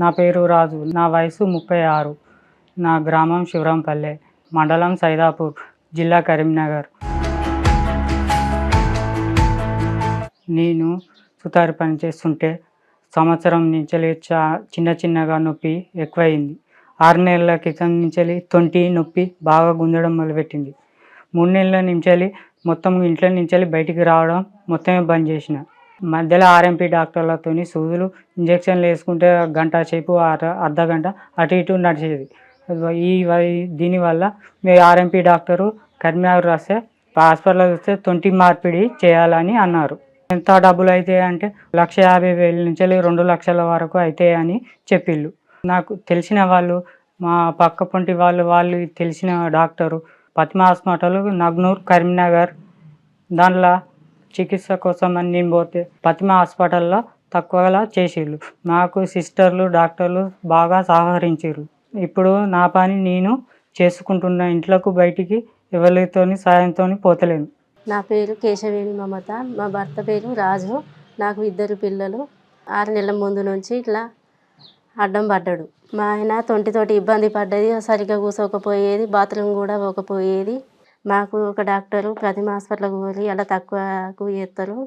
నా పేరు రాజు నా వయసు ముప్పై ఆరు. నా గ్రామం శివరంపల్లె మండలం సైదాపూర్ జిల్లా కరీంనగర్. నేను సుతారు పని చేస్తుంటే సంవత్సరం నుంచి చా చిన్న చిన్నగా నొప్పి ఎక్కువైంది. ఆరు నెలల క్రితం నుంచి తొంటి నొప్పి బాగా గుంజడం మొదలుపెట్టింది. మూడు నెలల నుంచి మొత్తం ఇంట్లో నుంచి బయటికి రావడం మొత్తమే బంద్ చేసిన. మధ్యలో ఆర్ఎంపీ డాక్టర్లతో సూదులు ఇంజక్షన్లు వేసుకుంటే గంట సేపు అర్ధ గంట అటు ఇటు నడిచేది. ఈ దీనివల్ల మీ ఆర్ఎంపీ డాక్టరు కరీంనగర్ రాస్తే హాస్పిటల్లో వస్తే తొంటి మార్పిడి చేయాలని అన్నారు. ఎంత డబ్బులు అవుతాయి అంటే లక్ష యాభై వేల నుంచి రెండు లక్షల వరకు అవుతాయి అని చెప్పిళ్ళు. నాకు తెలిసిన వాళ్ళు మా పక్క పొంటి వాళ్ళు వాళ్ళు తెలిసిన డాక్టరు పద్మ హాస్పిటల్ నగ్నూర్ కరీంనగర్ దాంట్లో చికిత్స కోసం అని నేను పోతే పతిమ హాస్పిటల్లో తక్కువగా చేసిళ్ళు. నాకు సిస్టర్లు డాక్టర్లు బాగా సహకరించారు ఇప్పుడు నా పని నేను చేసుకుంటున్న ఇంట్లోకి బయటికి ఎవరితోని సాయంతో పోతలేను. నా పేరు కేశవేణి మమత. మా భర్త పేరు రాజు. నాకు ఇద్దరు పిల్లలు. ఆరు నెలల ముందు నుంచి ఇట్లా అడ్డం పడ్డాడు. మా ఆయన తొంటితోటి ఇబ్బంది పడ్డది. సరిగ్గా కూసోకపోయేది బాత్రూమ్ కూడా పోకపోయేది. మాకు ఒక డాక్టరు ప్రతిమ హాస్పిటల్కి పోయి అలా తక్కువకు చేస్తారు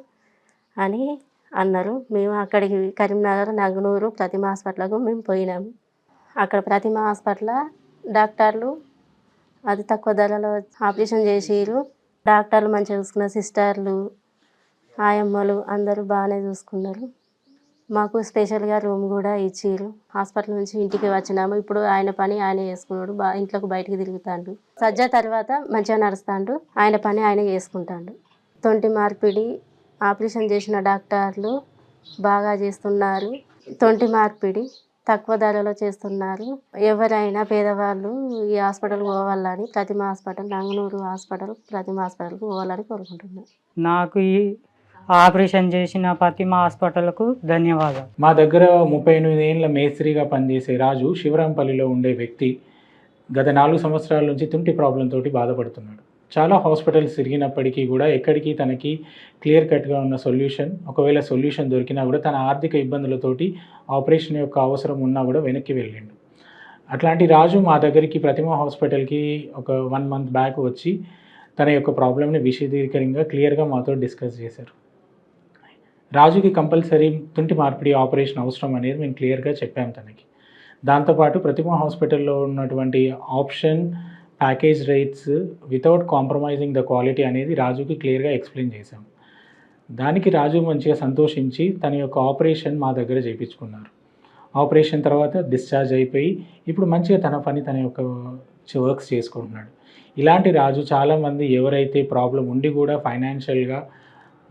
అని అన్నారు. మేము అక్కడికి కరీంనగర్ నగనూరు ప్రతిమ హాస్పిటల్కు మేము పోయినాము. అక్కడ ప్రతిమ హాస్పిటల్ డాక్టర్లు అది తక్కువ ధరలో ఆపరేషన్ చేసిర్రు. డాక్టర్లు మంచిగా చూసుకున్న సిస్టర్లు ఆయమ్మలు అందరూ బాగానే చూసుకున్నారు. మాకు స్పెషల్గా రూమ్ కూడా ఇచ్చిర్రు. హాస్పిటల్ నుంచి ఇంటికి వచ్చినాము. ఇప్పుడు ఆయన పని ఆయన చేసుకున్నాడు. బా ఇంట్లోకి బయటికి తిరుగుతాడు. సజ్జ తర్వాత మంచిగా నడుస్తాడు. ఆయన పని ఆయన చేసుకుంటాడు. తొంటి మార్పిడి ఆపరేషన్ చేసిన డాక్టర్లు బాగా చేస్తున్నారు. తొంటి మార్పిడి తక్కువ ధరలో చేస్తున్నారు. ఎవరైనా పేదవాళ్ళు ఈ హాస్పిటల్కి పోవాలని ప్రతిమ హాస్పిటల్ నంగనూరు హాస్పిటల్ ప్రతిమ హాస్పిటల్కి పోవాలని కోరుకుంటున్నాను నాకు ఈ ఆపరేషన్ చేసిన ప్రతిమ హాస్పిటల్కు ధన్యవాదాలు. మా దగ్గర ముప్పై ఎనిమిది ఏళ్ళ మేస్త్రిగా పనిచేసే రాజు శివరాంపల్లిలో ఉండే వ్యక్తి గత నాలుగు సంవత్సరాల నుంచి తుంటి ప్రాబ్లం తోటి బాధపడుతున్నాడు. చాలా హాస్పిటల్స్ తిరిగినప్పటికీ కూడా ఎక్కడికి తనకి క్లియర్ కట్గా ఉన్న సొల్యూషన్ ఒకవేళ సొల్యూషన్ దొరికినా కూడా తన ఆర్థిక ఇబ్బందులతోటి ఆపరేషన్ యొక్క అవసరం ఉన్నా కూడా వెనక్కి వెళ్ళిండు. అట్లాంటి రాజు మా దగ్గరికి ప్రతిమ హాస్పిటల్కి ఒక వన్ మంత్ బ్యాక్ వచ్చి తన యొక్క ప్రాబ్లమ్ని విశదీకరంగా క్లియర్గా మాతో డిస్కస్ చేశారు. రాజుకి కంపల్సరీ తుంటి మార్పిడి ఆపరేషన్ అవసరం అనేది మేము క్లియర్గా చెప్పాం తనకి. దాంతోపాటు ప్రతిమ హాస్పిటల్లో ఉన్నటువంటి option package rates without compromising the quality అనేది రాజుకి క్లియర్గా ఎక్స్ప్లెయిన్ చేశాం. దానికి రాజు మంచిగా సంతోషించి తన యొక్క ఆపరేషన్ మా దగ్గర చేయించుకున్నారు. ఆపరేషన్ తర్వాత డిశ్చార్జ్ అయిపోయి ఇప్పుడు మంచిగా తన పని తన యొక్క వర్క్స్ చేసుకుంటున్నాడు. ఇలాంటి రాజు చాలామంది ఎవరైతే ప్రాబ్లం ఉండి కూడా ఫైనాన్షియల్గా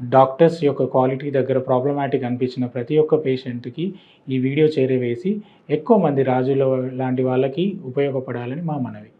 డాక్టర్స్ యొక్క క్వాలిటీ దగ్గర ప్రాబ్లమాటిక్ అనిపించిన ప్రతి ఒక్క పేషెంట్కి ఈ వీడియో చేరవేసి ఎక్కువ మంది రాజుల లాంటి వాళ్ళకి ఉపయోగపడాలని మా మనవి.